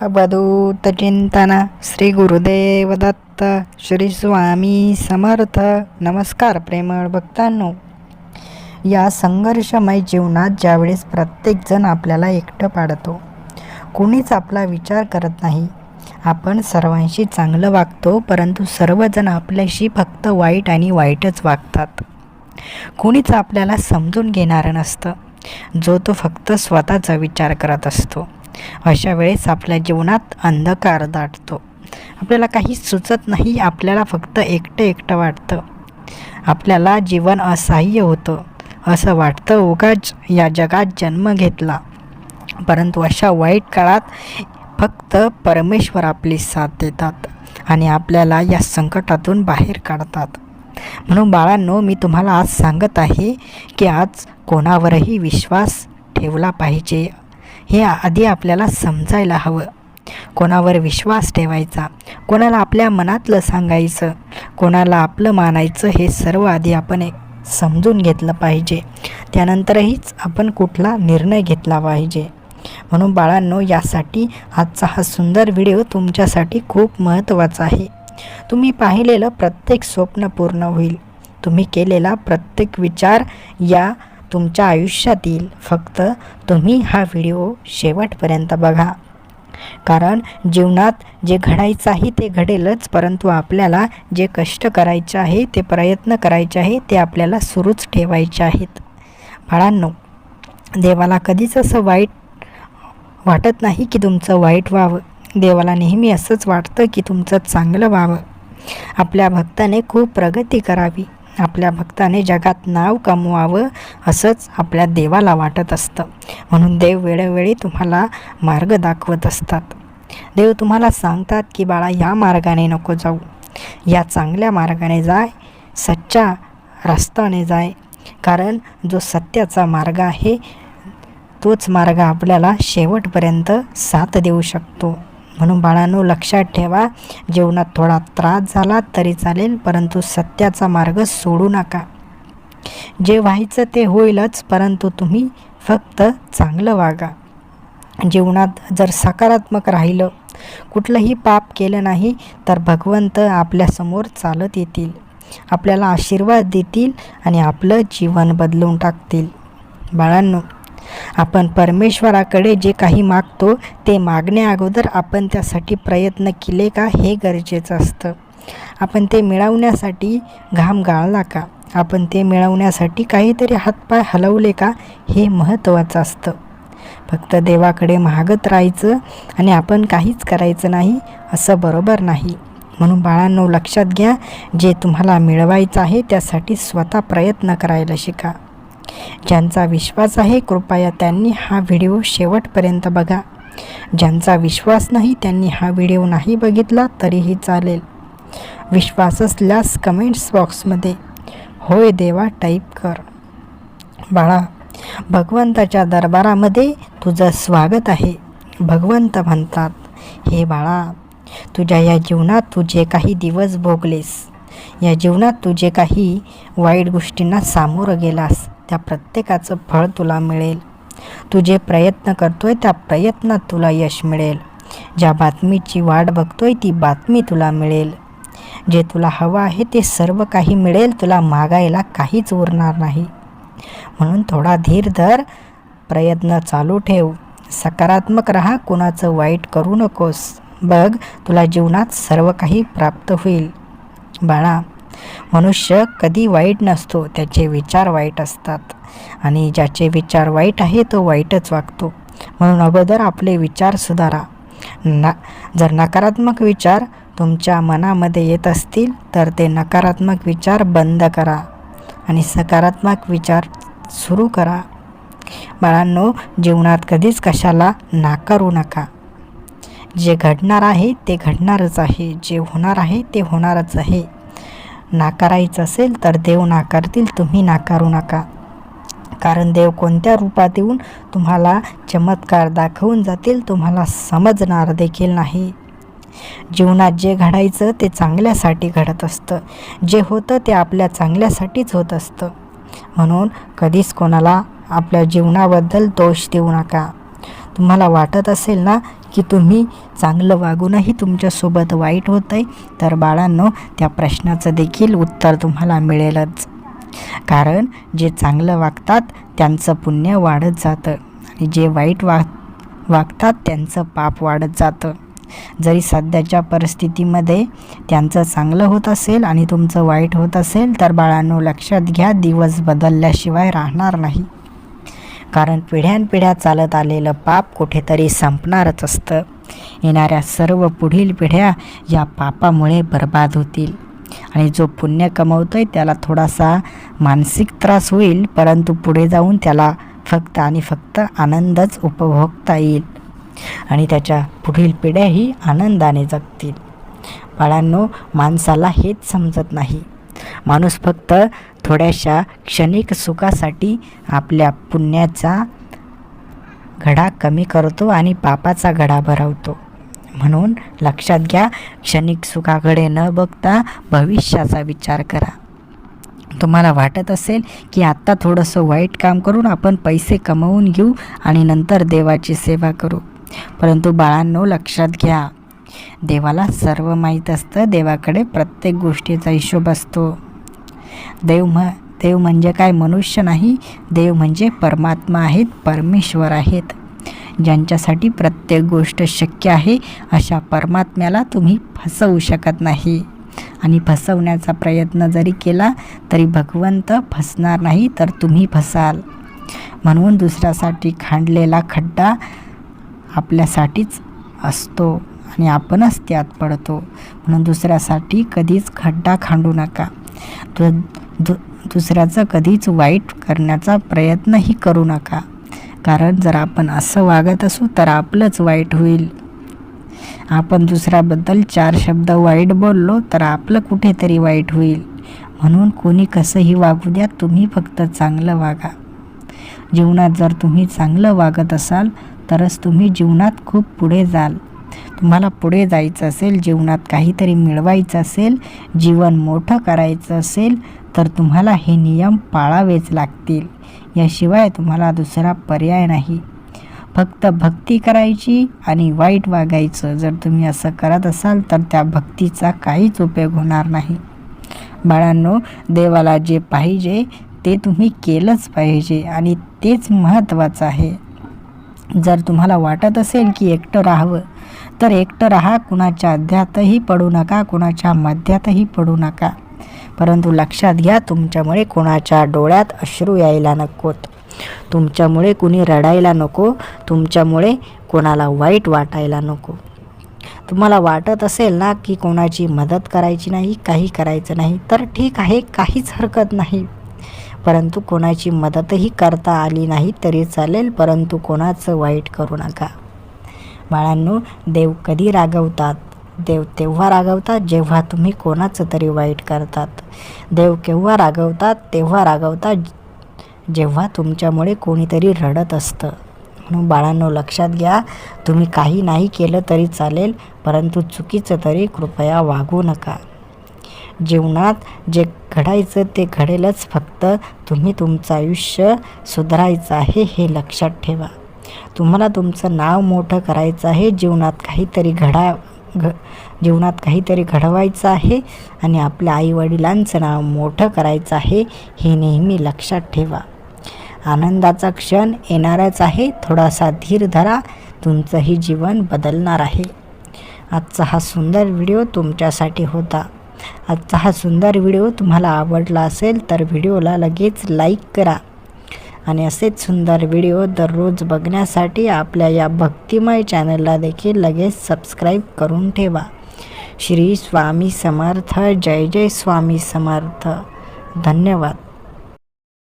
अवधूत चिंतन श्री गुरुदेव दत्त श्री स्वामी समर्थ। नमस्कार प्रेमळ भक्तांनो। या संघर्षमय जीवनात ज्यावेळेस प्रत्येकजण आपल्याला एकटं पाडतो कोणीच आपला विचार करत नाही. आपण सर्वांशी चांगलं वागतो परंतु सर्वजण आपल्याशी फक्त वाईट आणि वाईटच वागतात. कोणीच आपल्याला समजून घेणारं नसतं. जो तो फक्त स्वतःचा विचार करत असतो. अशा वेळेस आपल्या जीवनात अंधकार दाटतो. आपल्याला काही सुचत नाही आपल्याला फक्त एकटं एकटं वाटतं. आपल्याला जीवन असह्य होतं. असं वाटतं उगाच या जगात जन्म घेतला. परंतु अशा वाईट काळात फक्त परमेश्वर आपली साथ देतात आणि आपल्याला या संकटातून बाहेर काढतात. म्हणून बाळांनो मी तुम्हाला आज सांगत आहे की आज कोणावरही विश्वास ठेवला पाहिजे. हे आधी आपल्याला समजायला हवं. कोणावर विश्वास ठेवायचा? कोणाला आपल्या मनातलं सांगायचं? कोणाला आपलं मानायचं हे सर्व आधी आपण एक समजून घेतलं पाहिजे. त्यानंतरहीच आपण कुठला निर्णय घेतला पाहिजे. म्हणून बाळांनो यासाठी आजचा हा सुंदर व्हिडिओ तुमच्यासाठी खूप महत्त्वाचा आहे. तुम्ही पाहिलेलं प्रत्येक स्वप्न पूर्ण होईल. तुम्ही केलेला प्रत्येक विचार या तुमच्या आयुष्यातील फक्त तुम्ही हा व्हिडिओ शेवटपर्यंत बघा. कारण जीवनात जे घडायचं आहे ते घडेलच परंतु आपल्याला जे कष्ट करायचे आहे ते प्रयत्न करायचे आहे ते आपल्याला सुरूच ठेवायचे आहेत. बाळांनो देवाला कधीच असं वाईट वाटत नाही की तुमचं वाईट व्हावं. देवाला नेहमी असंच वाटतं की तुमचं चांगलं व्हावं. आपल्या भक्ताने खूप प्रगती करावी. आपल्या भक्ताने जगात नाव कमवावं असंच आपल्या देवाला वाटत असतं. म्हणून देव वेळोवेळी तुम्हाला मार्ग दाखवत असतात. देव तुम्हाला सांगतात की बाळा या मार्गाने नको जाऊ. या चांगल्या मार्गाने जाय. सच्चा रस्त्याने जाय. कारण जो सत्याचा मार्ग आहे तोच मार्ग आपल्याला शेवटपर्यंत साथ देऊ शकतो. म्हणून बाळांनो लक्षात ठेवा जीवनात थोडा त्रास झाला तरी चालेल परंतु सत्याचा मार्ग सोडू नका. जे व्हायचं ते होईलच परंतु तुम्ही फक्त चांगलं वागा. जीवनात जर सकारात्मक राहिलं कुठलंही पाप केलं नाही तर भगवंत आपल्यासमोर चालत येतील. आपल्याला आशीर्वाद देतील आणि आपलं जीवन बदलून टाकतील. बाळांनो आपण परमेश्वराकडे जे काही मागतो ते मागण्या अगोदर आपण त्यासाठी प्रयत्न केले का हे गरजेचं असतं. आपण ते मिळवण्यासाठी घाम गाळला का? आपण ते मिळवण्यासाठी काहीतरी हातपाय हलवले का? हे महत्त्वाचं असतं. फक्त देवाकडे मागत राहायचं आणि आपण काहीच करायचं नाही असं बरोबर नाही. म्हणून बाळांनो लक्षात घ्या जे तुम्हाला मिळवायचं आहे त्यासाठी स्वतः प्रयत्न करायला शिका. ज्यांचा विश्वास आहे कृपया त्यांनी हा व्हिडिओ शेवटपर्यंत बघा. ज्यांचा विश्वास नाही त्यांनी हा व्हिडिओ नाही बघितला तरीही चालेल. विश्वास असल्यास कमेंट्स बॉक्समध्ये. होय देवा टाईप कर. बाळा भगवंताच्या दरबारामध्ये तुझं स्वागत आहे. भगवंत म्हणतात हे बाळा तुझ्या या जीवनात तू जे काही दिवस भोगलेस. या जीवनात तू जे काही वाईट गोष्टींना सामोरं गेलास. त्या प्रत्येकाचं फळ तुला मिळेल. तू जे प्रयत्न करतोय त्या प्रयत्नात तुला यश मिळेल. ज्या बातमीची वाट बघतोय ती बातमी तुला मिळेल. जे तुला हवं आहे ते सर्व काही मिळेल तुला मागायला काहीच उरणार नाही. म्हणून थोडा धीर धर प्रयत्न चालू ठेव. सकारात्मक राहा कोणाचं वाईट करू नकोस. बघ तुला जीवनात सर्व काही प्राप्त होईल. बाळा मनुष्य कधी वाईट नसतो त्याचे विचार वाईट असतात. आणि ज्याचे विचार वाईट आहे तो वाईटच वागतो. म्हणून अगोदर आपले विचार सुधारा. ना जर नकारात्मक विचार तुमच्या मनामध्ये येत असतील तर ते नकारात्मक विचार बंद करा. आणि सकारात्मक विचार सुरू करा. बाळांनो जीवनात कधीच कशाला नाकारू नका. जे घडणार आहे ते घडणारच आहे. जे होणार आहे ते होणारच आहे. नाकारायचं असेल तर देव नाकारतील तुम्ही नाकारू नका. कारण देव कोणत्या रूपात येऊन तुम्हाला चमत्कार दाखवून जातील तुम्हाला समजणार देखील नाही. जीवनात जे घडायचं ते चांगल्यासाठी घडत असतं. जे होतं ते आपल्या चांगल्यासाठीच होत असतं. म्हणून कधीच कोणाला आपल्या जीवनाबद्दल दोष देऊ नका. तुम्हाला वाटत असेल ना की तुम्ही चांगलं वागूनही तुमच्यासोबत वाईट होत आहे तर बाळांनो त्या प्रश्नाचं देखील उत्तर तुम्हाला मिळेलच. कारण जे चांगलं वागतात त्यांचं पुण्य वाढत जातं. आणि जे वाईट वा वागतात त्यांचं पाप वाढत जातं. जरी सध्याच्या परिस्थितीमध्ये त्यांचं चांगलं होत असेल आणि तुमचं वाईट होत असेल तर बाळांनो लक्षात घ्या दिवस बदलल्याशिवाय राहणार नाही. कारण पिढ्यानपिढ्या चालत आलेलं पाप कुठेतरी संपणारच असतं. येणाऱ्या सर्व पुढील पिढ्या या पापामुळे बर्बाद होतील. आणि जो पुण्य कमवतो आहे त्याला थोडासा मानसिक त्रास होईल परंतु पुढे जाऊन त्याला फक्त आणि फक्त आनंदच उपभोगता येईल. आणि त्याच्या पुढील पिढ्याही आनंदाने जगतील. बाळांनो माणसाला हेच समजत नाही. माणूस फक्त थोड्याशा क्षणिक सुखासाठी आपल्या पुण्याचा घडा कमी करतो आणि पापाचा घडा भरवतो. म्हणून लक्षात घ्या क्षणिक सुखाकडे न बघता भविष्याचा विचार करा. तुम्हाला वाटत असेल की आत्ता थोडंसं वाईट काम करून आपण पैसे कमवून घेऊ आणि नंतर देवाची सेवा करू. परंतु बाळांनो लक्षात घ्या देवाला सर्व माहीत असतं देवाकडे प्रत्येक गोष्टीचा हिशोब असतो. देव म देव म्हणजे काय? मनुष्य नाही. देव म्हणजे परमात्मा आहेत परमेश्वर आहेत. ज्यांच्यासाठी प्रत्येक गोष्ट शक्य आहे अशा परमात्म्याला तुम्ही फसवू शकत नाही. आणि फसवण्याचा प्रयत्न जरी केला तरी भगवंत फसणार नाही तर तुम्ही फसाल. म्हणून दुसऱ्यासाठी खांडलेला खड्डा आपल्यासाठीच असतो आणि आपणच त्यात पडतो. म्हणून दुसऱ्यासाठी कधीच खड्डा खांडू नका. दु दु दुसऱ्याचं कधीच वाईट करण्याचा प्रयत्नही करू नका. कारण जर आपण असं वागत असू तर आपलंच वाईट होईल. आपण दुसऱ्याबद्दल चार शब्द वाईट बोललो तर आपलं कुठेतरी वाईट होईल. म्हणून कोणी कसंही वागू द्या तुम्ही फक्त चांगलं वागा. जीवनात जर तुम्ही चांगलं वागत असाल तरच तुम्ही जीवनात खूप पुढे जाल. तुम्हाला पुढे जायचं असेल जीवनात काहीतरी मिळवायचं असेल जीवन मोठं करायचं असेल तर तुम्हाला हे नियम पाळावेच लागतील. याशिवाय तुम्हाला दुसरा पर्याय नाही. फक्त भक्ती करायची आणि वाईट वागायचं. जर तुम्ही असं करत असाल तर त्या भक्तीचा काहीच उपयोग होणार नाही. बाळांनो देवाला जे पाहिजे ते तुम्ही केलंच पाहिजे आणि तेच महत्त्वाचं आहे. जर तुम्हाला वाटत असेल की एकटं राहावं तर एकटं राहा कुणाच्या अध्यातही पडू नका कुणाच्या मध्यातही पडू नका. परंतु लक्षात घ्या तुमच्यामुळे कोणाच्या डोळ्यात अश्रू यायला नकोत. तुमच्यामुळे कुणी रडायला नको तुमच्यामुळे कोणाला वाईट वाटायला नको. तुम्हाला वाटत असेल ना की कोणाची मदत करायची नाही काही करायचं नाही तर ठीक आहे काहीच हरकत नाही. परंतु कोणाची मदतही करता आली नाही तरी चालेल परंतु कोणाचं वाईट करू नका. बाळांनो देव कधी रागवतात? देव तेव्हा रागवतात जेव्हा तुम्ही कोणाचं तरी वाईट करतात. देव केव्हा रागवतात तेव्हा रागवतात जेव्हा तुमच्यामुळे कोणीतरी रडत असतं. म्हणून बाळांनो लक्षात घ्या तुम्ही काही नाही केलं तरी चालेल परंतु चुकीचं तरी कृपया वागू नका. जीवनात जे घडायचं ते घडेलच फक्त तुम्ही तुमचं आयुष्य सुधारायचं आहे हे लक्षात ठेवा. तुम्हाला तुमचं नाव मोठं करायचं आहे. जीवनात काहीतरी घडा घ जीवनात काहीतरी घडवायचं आहे आणि आपल्या आईवडिलांचं नाव मोठं करायचं आहे हे नेहमी लक्षात ठेवा. आनंदाचा क्षण येणारच आहे. थोडासा धीर धरा. तुमचंही जीवन बदलणार आहे. आजचा हा सुंदर व्हिडिओ तुमच्यासाठी होता. आजचा हा सुंदर व्हिडिओ तुम्हाला आवडला असेल तर व्हिडिओला लगेच लाईक करा. आणि असेच सुंदर व्हिडिओ दररोज बघण्यासाठी आपल्या या भक्तिमय चॅनलला देखील लगेच सबस्क्राईब करून ठेवा. श्री स्वामी समर्थ. जय जय स्वामी समर्थ. धन्यवाद.